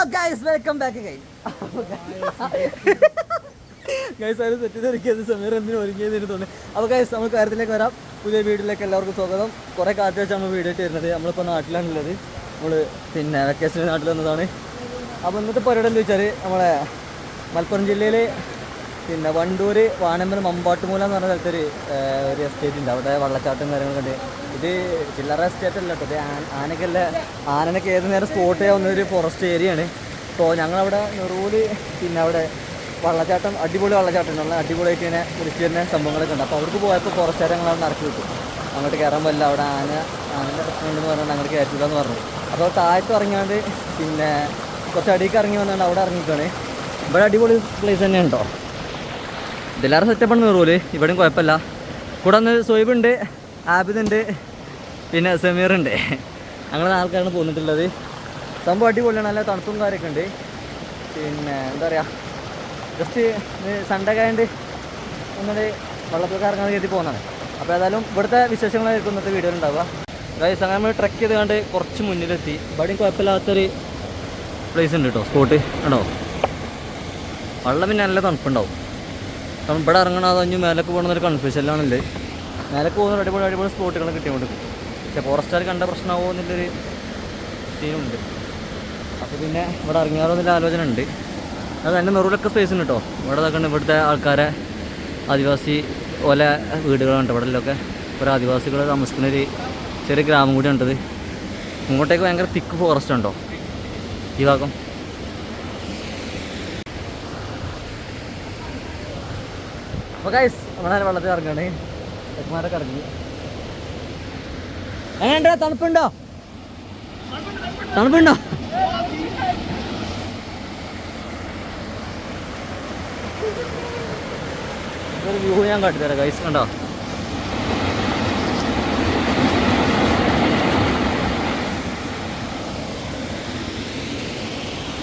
Hello guys welcome back guys guys അത് തെറ്റിദ്ധരിക്കിയത് സമയം എന്തിനും ഒരുങ്ങിയത് തോന്നുന്നു. തോന്നി അപ്പോൾ ഗൈസ് നമ്മൾ കാര്യത്തിലേക്ക് വരാം. പുതിയ വീട്ടിലേക്ക് എല്ലാവർക്കും സ്വാഗതം. കുറേ കാറ്റ് വെച്ചാണ് നമ്മൾ വീഡിയോ ഇട്ട് വരുന്നത്. നമ്മളിപ്പോൾ നാട്ടിലാണുള്ളത്. നമ്മൾ പിന്നെ വെക്കേഷൻ നാട്ടിൽ വന്നതാണ്. അപ്പോൾ ഇന്നത്തെ പരിപാടി എന്താ വെച്ചാൽ നമ്മളെ മലപ്പുറം ജില്ലയിൽ പിന്നെ വണ്ടൂർ വാനമ്പലം മമ്പാട്ടുമൂല എന്ന് പറഞ്ഞ സ്ഥലത്തൊരു ഒരു എസ്റ്റേറ്റ് ഉണ്ട്. അവിടെ വെള്ളച്ചാട്ടം കാര്യങ്ങളൊക്കെ ഉണ്ട്. ഇത് ചില്ലറ എസ്റ്റേറ്റ് അല്ല കേട്ടോ. ഇത് ആന- ആനക്കല്ല. ആനനൊക്കെ ഏത് നേരം സ്പോട്ട് ചെയ്യാവുന്ന ഒരു ഫോറസ്റ്റ് ഏരിയ ആണ്. അപ്പോൾ ഞങ്ങളവിടെ നെറൂൽ പിന്നെ അവിടെ വെള്ളച്ചാട്ടം അടിപൊളി വെള്ളച്ചാട്ടം ഉള്ള അടിപൊളിയായിട്ട് ഇങ്ങനെ കുളിച്ചു തരുന്ന സംഭവങ്ങളൊക്കെ ഉണ്ട്. അപ്പോൾ അവർക്ക് പോയപ്പോൾ ഫോറസ്റ്റുകാരെ ഞങ്ങൾ അവിടെ ഇറക്കി വിട്ടു. അങ്ങോട്ട് കയറാൻ പറ്റില്ല. അവിടെ ആന ആനന്റെ പ്രശ്നമുണ്ടെന്ന് പറഞ്ഞാൽ അങ്ങോട്ട് കയറ്റില്ല എന്ന് പറഞ്ഞു അപ്പോൾ താഴത്ത് ഇറങ്ങിയാണ്ട് പിന്നെ കുറച്ച് അടിക്ക് ഇറങ്ങി വന്നുകൊണ്ട് അവിടെ ഇറങ്ങിക്കാണ്. ഇവിടെ അടിപൊളി പ്ലേസ് തന്നെ ഉണ്ടോ ഇതെല്ലാവരും സെറ്റപ്പാണ് നെറൂൽ ഇവിടെയും കുഴപ്പമില്ല. കൂടെ ഒന്ന് സോയിബ് ആബിദുണ്ട് പിന്നെ സമീർ അങ്ങനെ ആൾക്കാരാണ് പോന്നിട്ടുള്ളത്. സംഭവം അടിപൊളിയാണ് നല്ല തണുപ്പും കാര്യമൊക്കെ ഉണ്ട്. പിന്നെ എന്താ പറയുക ജസ്റ്റ് സൺഡേ ആയതുകൊണ്ട് ഒന്നുകൂടി വെള്ളത്തിൽ ഇറങ്ങാൻ കരുതി പോകുന്നതാണ് അപ്പോൾ ഏതായാലും ഇവിടുത്തെ വിശേഷങ്ങളായിരിക്കും ഇന്നത്തെ വീഡിയോയിൽ ഉണ്ടാവുക. ഗൈസ് അങ്ങനെ നമ്മൾ ട്രക്ക് ചെയ്ത് കണ്ട് കുറച്ച് മുന്നിലെത്തി. ഇവിടെയും കുഴപ്പമില്ലാത്തൊരു പ്ലേസ് ഉണ്ട് കേട്ടോ സ്പോട്ട് ഉണ്ടോ വെള്ളം പിന്നെ നല്ല തണുപ്പുണ്ടാവും. കാരണം ഇവിടെ ഇറങ്ങണോ അതോ ഇനി മേലേക്ക് പോകണമെന്നൊരു കൺഫ്യൂഷനിലാണല്ലേ മേലേക്ക് പോകുന്ന അടിപൊളി അടിപൊളി സ്പോട്ടുകൾ കിട്ടിക്കൊണ്ട് പക്ഷേ ഫോറസ്റ്റുകാർ കണ്ട പ്രശ്നമാവോ എന്നുള്ളൊരു സീനുണ്ട് അപ്പോൾ പിന്നെ ഇവിടെ ഇറങ്ങിയാലോ എന്നുള്ള ആലോചന ഉണ്ട്. അത് എന്റെ നെറൂലൊക്കെ സ്പേസ് ഉണ്ട് കേട്ടോ ഇവിടെ ഇതൊക്കെ ഇവിടുത്തെ ആൾക്കാരെ ആദിവാസി ഓല വീടുകളുണ്ട്. ഇവിടെ എല്ലാം ഒരു ആദിവാസികൾ താമസിക്കുന്ന ഒരു ചെറിയ ഗ്രാമം കൂടി ഉണ്ടത് ഇങ്ങോട്ടേക്ക് ഭയങ്കര തിക്ക് ഫോറസ്റ്റ് ഉണ്ടോ? ഈ ഭാഗം? അപ്പോൾ ഗൈസ് നമ്മളെ വെള്ളത്തിൽ ഇറങ്ങണേ. ചെക്കന്മാരൊക്കെ ഇറങ്ങി. എങ്ങനെയുണ്ടോ? തണുപ്പുണ്ടോ? തണുപ്പുണ്ടോ? വ്യൂ ഞാൻ കാട്ടിത്തരാം ഗൈസ് കണ്ടോ?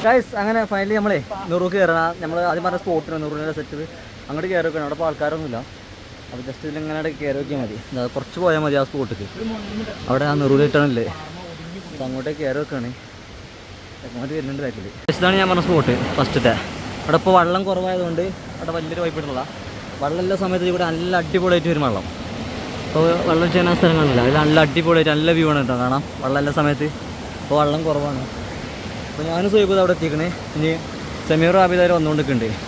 ഗൈസ് അങ്ങനെ ഫൈനലി നമ്മളെ നുറുക്ക് കയറണം. നമ്മൾ ആദ്യം പറഞ്ഞ സ്പോട്ടിന് നെറൂരിന്റെ സെറ്റ് അങ്ങോട്ട് കയറി വെക്കണം അവിടെ ഇപ്പോൾ ആൾക്കാരൊന്നുമില്ല. അപ്പോൾ ജസ്റ്റ് ഇതിലിങ്ങനെ കയറി നോക്കിയാൽ മതി. കുറച്ച് പോയാൽ മതി ആ സ്പോട്ടിക്ക് അവിടെ ആ നെറൂരിട്ടാണല്ലേ അപ്പോൾ അങ്ങോട്ടേക്ക് കയറി വെക്കുകയാണ് അങ്ങോട്ട് വരുന്നുണ്ട് ബാക്കിൽ ഇതാണ് ഞാൻ പറഞ്ഞ സ്പോട്ട് ഫസ്റ്റത്തെ അവിടെ ഇപ്പോൾ വെള്ളം കുറവായതുകൊണ്ട് അവിടെ വലിയൊരു വൈപ്പ് ഇടുന്നില്ല വെള്ളമുള്ള സമയത്ത് ഇവിടെ നല്ല അടിപൊളിയായിട്ട് വരും വെള്ളം. അപ്പോൾ വെള്ളം ചെയ്യുന്ന സ്ഥലങ്ങളില്ല അതിൽ നല്ല അടിപൊളിയായിട്ട് നല്ല വ്യൂ ആണ് കേട്ടോ കാണാം. വെള്ളം വെള്ളമുള്ള സമയത്ത്. ഇപ്പോൾ വെള്ളം കുറവാണ്. അപ്പോൾ ഞാനും സോയിബ് അവിടെ എത്തിക്കണേ ഇനി സെമീർ ആബിദാർ വന്നുകൊണ്ടിരിക്കുന്നുണ്ട്.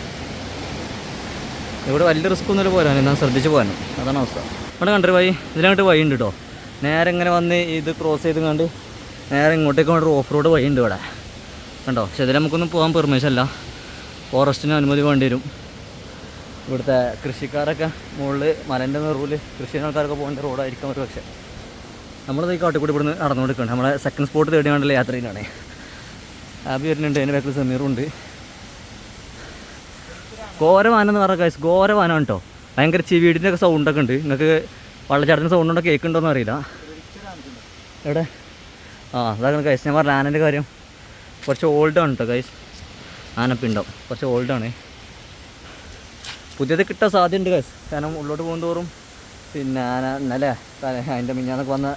ഇവിടെ വലിയ റിസ്ക് ഒന്നും പോരാൻ എന്നാൽ ശ്രദ്ധിച്ച് പോകാനും അതാണ് അവസ്ഥ. ഇവിടെ കണ്ടൊരു വഴി? ഇതിലങ്ങോട്ട് വഴി ഉണ്ട് കേട്ടോ നേരെ ഇങ്ങനെ വന്ന് ഇത് ക്രോസ് ചെയ്ത് കണ്ട് നേരെ ഇങ്ങോട്ടേക്ക് വേണ്ട ഓഫ് റോഡ് വഴി ഉണ്ട് ഇവിടെ. കണ്ടോ? പക്ഷെ ഇതിൽ നമുക്കൊന്നും പോകാൻ പെർമിഷൻ അല്ല ഫോറസ്റ്റിന് അനുമതി വേണ്ടി വരും. ഇവിടുത്തെ കൃഷിക്കാരൊക്കെ മുകളിൽ മലന്റെ നിറവിൽ കൃഷി ആൾക്കാരൊക്കെ പോകേണ്ട റോഡായിരിക്കും ഒരു പക്ഷേ. നമ്മളത് ഈ കാട്ടിക്കൂടി ഇവിടുന്ന് നടന്നുകൊണ്ടിരിക്കുകയാണ് നമ്മളെ സെക്കൻഡ് സ്പോട്ട് തേടി വേണ്ടല്ലോ യാത്ര ചെയ്യുന്നതാണ് ആബി വരുന്നുണ്ട് അതിന്റെ ബാക്കിൽ സമീറും ഉണ്ട്. ഘോരവാനം എന്ന് പറഞ്ഞ കേസ് ഘോരവാനാണ് കേട്ടോ ഭയങ്കര ചെവിടിന്റെ ഒക്കെ സൗണ്ടൊക്കെ ഉണ്ട് നിങ്ങൾക്ക് വള്ളച്ചാട്ടത്തിന്റെ സൗണ്ട് ഉണ്ടോ കേൾക്കുന്നുണ്ടോയെന്ന് അറിയില്ല. എവിടെ? ആ അതാണ് കൈസ് ഞാൻ പറഞ്ഞ ആനന്റെ കാര്യം. കുറച്ച് ഓൾഡ് ഓൾഡാണ് കേട്ടോ കൈസ് ആനപ്പിണ്ടാവും കുറച്ച് ഓൾഡാണ് പുതിയത് കിട്ടാൻ സാധ്യതയുണ്ട് കൈസ് കാരണം ഉള്ളോട്ട് പോകും തോറും പിന്നെ ആന ഇന്നലെ അതിന്റെ മിഞ്ഞാന്നൊക്കെ വന്ന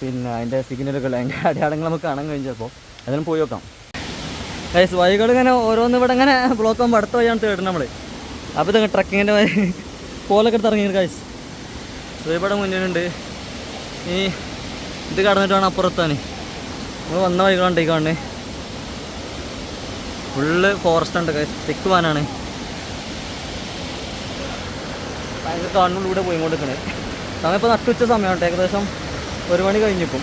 പിന്നെ അതിന്റെ സിഗ്നലൊക്കെ അതിന്റെ അടയാളങ്ങൾ നമുക്ക് കാണാൻ കഴിഞ്ഞപ്പോൾ അതിനും പോയി നോക്കാം. ഗൈസ് വഴികൾ ഇങ്ങനെ ഓരോന്ന് ഇവിടെ ഇങ്ങനെ ബ്ലോക്ക് ആകുമ്പോൾ അടുത്ത വഴിയാണ് തേടുന്നത് നമ്മൾ അപ്പോൾ ഇതൊക്കെ ട്രക്കിങ്ങിന്റെ പോലൊക്കെ എടുത്ത് ഇറങ്ങിയത് ഗൈസ് ഇവിടെ മുന്നിലുണ്ട്. ഈ ഇത് കടന്നിട്ട് വേണം അപ്പുറത്താണ്. നമ്മൾ വന്ന വഴികളുണ്ട് ഈ കാണുന്നത് ഫുള്ള് ഫോറസ്റ്റ് ഉണ്ട് ഗൈസ് തെക്ക് വാനാണ് ഭയങ്കര കാണുന്നുള്ളിലൂടെ പോയി കൊണ്ടിരിക്കണേ സമയം ഇപ്പോൾ നട്ടുച്ച സമയമാണ്. ഏകദേശം ഒരു മണി കഴിഞ്ഞിപ്പം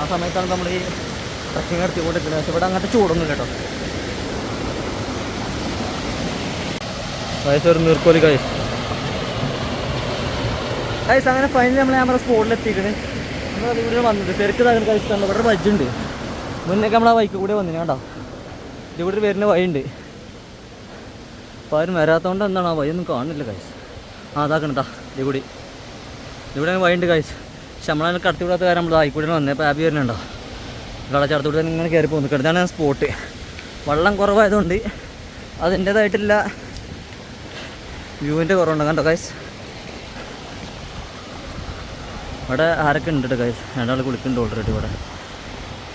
ആ സമയത്താണ് നമ്മൾ ഈ ട്രക്കിങ് കൊടുക്കുന്നത് പക്ഷെ ഇവിടെ അങ്ങനത്തെ ചൂടൊന്നും കേട്ടോ. വയസ്സ് ഒരു നീർക്കോലി കൈസ് കൈസ് അങ്ങനെ ഫൈനലി നമ്മൾ നമ്മുടെ സ്പോട്ടിൽ എത്തിക്കണേ നമ്മൾ അതിലൂടെ വന്നത്. ശരിക്കും അങ്ങനെ കഴിച്ചിട്ടാണ് ഇവിടെ ഒരു വജ്ജുണ്ട് മുന്നേക്ക് നമ്മൾ ആ ബൈക്ക് കൂടെ വന്നിന് കേട്ടോ ഇതിവിടെ വരുന്ന വഴിയുണ്ട് അപ്പോൾ ആരും വരാത്തതുകൊണ്ട് എന്താണ് ആ വഴിയൊന്നും കാണുന്നില്ല കൈസ് ആ അതാക്കണട്ടാ ഇതികൂടി ഇവിടെ വഴിയുണ്ട് കൈസ് പക്ഷെ നമ്മളതിനെ കടത്തി വിടാത്ത കാര്യം നമ്മൾ ആയിക്കൂടെ വന്നേ. അപ്പോൾ ആബി വരുന്നുണ്ടോ? വെള്ളച്ചാട്ടത്തൂടെ തന്നെ ഇങ്ങനെ കയറി പോകുന്നു. ഇതാണ് സ്പോട്ട് വെള്ളം കുറവായതുകൊണ്ട് അതിന്റെതായിട്ടില്ല വ്യൂവിന്റെ കുറവുണ്ട്. കണ്ടോ കൈസ് ഇവിടെ ആരൊക്കെ ഉണ്ട് കേട്ടോ കൈസ് രണ്ടാൾ കുളിക്കുന്നുണ്ട് ഓൾറെഡി ഇവിടെ.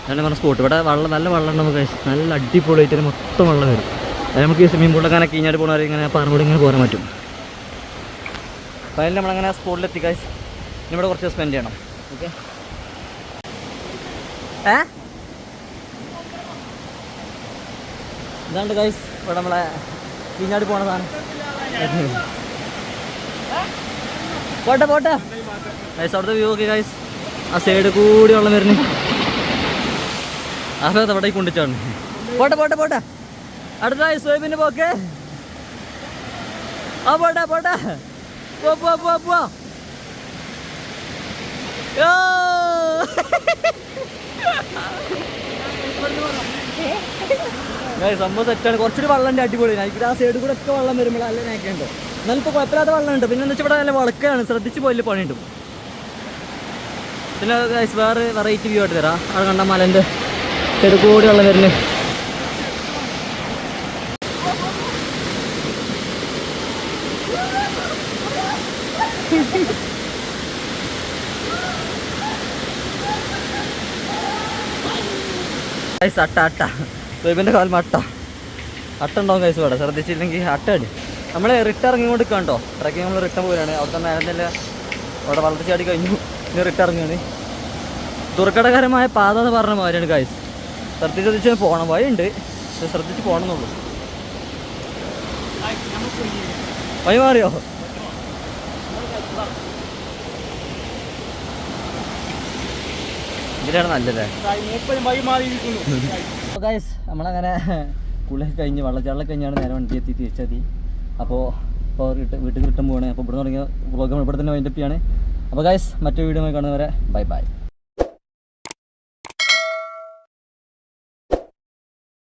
ഞാൻ പറഞ്ഞ സ്പോട്ട് ഇവിടെ വെള്ളം നല്ല വെള്ളം ഉണ്ട് നമുക്ക് നല്ല അടിപൊളിയായിട്ട് മൊത്തം വെള്ളം വരും. അത് നമുക്ക് ഈ സ്വിമ്മിംഗ് പൂളിലൊക്കെ അങ്ങനെ കീഞ്ഞാട് പോകണവരെ ഇങ്ങനെ പറമ്പൂടി ഇങ്ങനെ പോരാൻ പറ്റും. ഫൈനൽ നമ്മളങ്ങനെ സ്പോട്ടിലെത്തി ഇനി ഇവിടെ കുറച്ച് സ്പെൻഡ് ചെയ്യണം. ഓക്കെ ഏ? ഇതാണ്ട് ഗൈസ് ഇവിടെ നമ്മളെ കീഞ്ഞാട് പോണതാണ് പോട്ടെ പോട്ടെ. ഗൈസ് അവിടുത്തെ വ്യൂ ഒക്കെ ഗൈസ് ആ സൈഡ് കൂടി വെള്ളം വരുന്നു. അപ്പൊ അവിടെ കൊണ്ടിച്ചാണ്. പോട്ടെ പോട്ടെ പോട്ടെ. അടുത്ത സോയിബിന്റെ പോക്കെ. ആ പോട്ടെ പോട്ടെ. പോ പോ പോ പോ. സംഭവം സെറ്റാണ് കുറച്ചൊരു വെള്ളം അടിപൊളി. എനിക്ക് ആ സൈഡ് കൂടെ ഒക്കെ വെള്ളം വരുമ്പോൾ നല്ല നേക്കുണ്ട് എന്നാലും ഇപ്പോൾ കുഴപ്പമില്ലാത്ത വെള്ളം ഉണ്ട്. പിന്നെ എന്താ വെച്ചാൽ ഇവിടെ നല്ല വളക്കാണ് ശ്രദ്ധിച്ച് പോയില്ല പണിയുണ്ട്. പിന്നെ വേറെ വെറൈറ്റി വ്യൂ ആയിട്ട് തരാം അവിടെ കണ്ട മലന്റെ സൈഡ് കൂടി വെള്ളം വരുന്നത് അട്ട അട്ട സോയിബിന്റെ കാൽ അട്ട അട്ട ഉണ്ടാവും കൈസ് ഇവിടെ. ശ്രദ്ധിച്ചില്ലെങ്കിൽ അട്ട അടി നമ്മൾ റിട്ടേൺ ഇറങ്ങി കൊണ്ട് ട്രക്കിങ് നമ്മൾ റിട്ടേൺ പോവുകയാണ്. അവിടുത്തെ മേലെന്നല്ല അവിടെ വളർത്തി ചാടി കഴിഞ്ഞു. ഇനി റിട്ടേൺ ഇറങ്ങുകയാണ്. ദുർഘടകരമായ പാത എന്ന് പറഞ്ഞ മാതിരിയാണ് കായ്സ് ശ്രദ്ധിച്ച് ശ്രദ്ധിച്ച് പോകണം വഴിയുണ്ട്. പക്ഷെ ശ്രദ്ധിച്ച് പോകണമെന്നുള്ളൂ വഴി മാറിയോ? ഇതിലാണ് നല്ലത്. ഗൈസ് നമ്മളങ്ങനെ കുളിയൊക്കെ കഴിഞ്ഞ് വെള്ളച്ചാട്ടം കഴിഞ്ഞാണ് നേരെ വണ്ടി എത്തി തിരിച്ചെത്തി. അപ്പോൾ ഇപ്പോൾ വീട്ടിൽ റിട്ടേൺ പോകണേ അപ്പോൾ ഇവിടെ തുടങ്ങിയ വ്ളോഗ് ഇവിടെ തന്നെ വൈൻഡപ്പിയാണ് അപ്പോൾ ഗൈസ് മറ്റൊരു വീഡിയോ കാണുന്നവരെ ബൈ ബൈ